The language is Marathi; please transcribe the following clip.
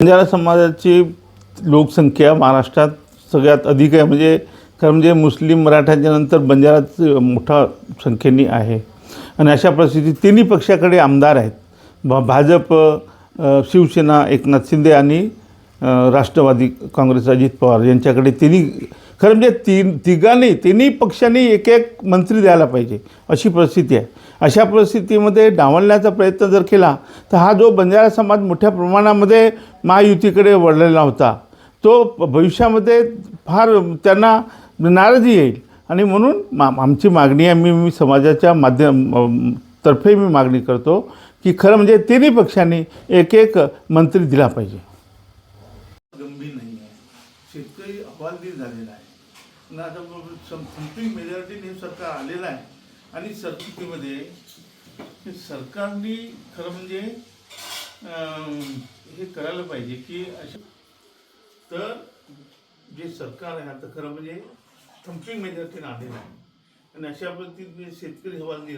बंजारा समाजाची लोकसंख्या महाराष्ट्रात सगळ्यात अधिक आहे. म्हणजे कारण म्हणजे मुस्लिम मराठ्यांच्या नंतर बंजाराच मोठा संख्येने आहे. आणि अशा परिस्थितीत तिन्ही पक्षाकडे आमदार आहेत. भा भाजप शिवसेना एकनाथ शिंदे आणि राष्ट्रवादी काँग्रेस अजित पवार यांच्याकडे तिन्ही खरं म्हणजे तीन तिघांनी तिन्ही पक्षांनी एक एक मंत्री द्यायला पाहिजे अशी परिस्थिती आहे. अशा परिस्थितीमध्ये डावलण्याचा प्रयत्न जर केला तर हा जो बंजारा समाज मोठ्या प्रमाणामध्ये महायुतीकडे वळलेला होता तो प- भविष्यामध्ये फार त्यांना नाराजी येईल. आणि म्हणून मा आमची मागणी आहे मी मी समाजाच्या माध्यम तर्फे मी मागणी करतो की खरं म्हणजे तिन्ही पक्षांनी एक एक मंत्री दिला पाहिजे. गंभीर नाही. शेतकरी अहवालदिल झालेला आहे. आणि आता संपिंग मेजॉरिटी सरकार आलेलं आहे. आणि सरकारमध्ये सरकारने खरं म्हणजे हे करायला पाहिजे की असे तर जे सरकार आहे आता खरं म्हणजे थम्पिंग मेजॉरिटीनं आलेलं आहे. आणि अशा पद्धतीने शेतकरी हवाल दिला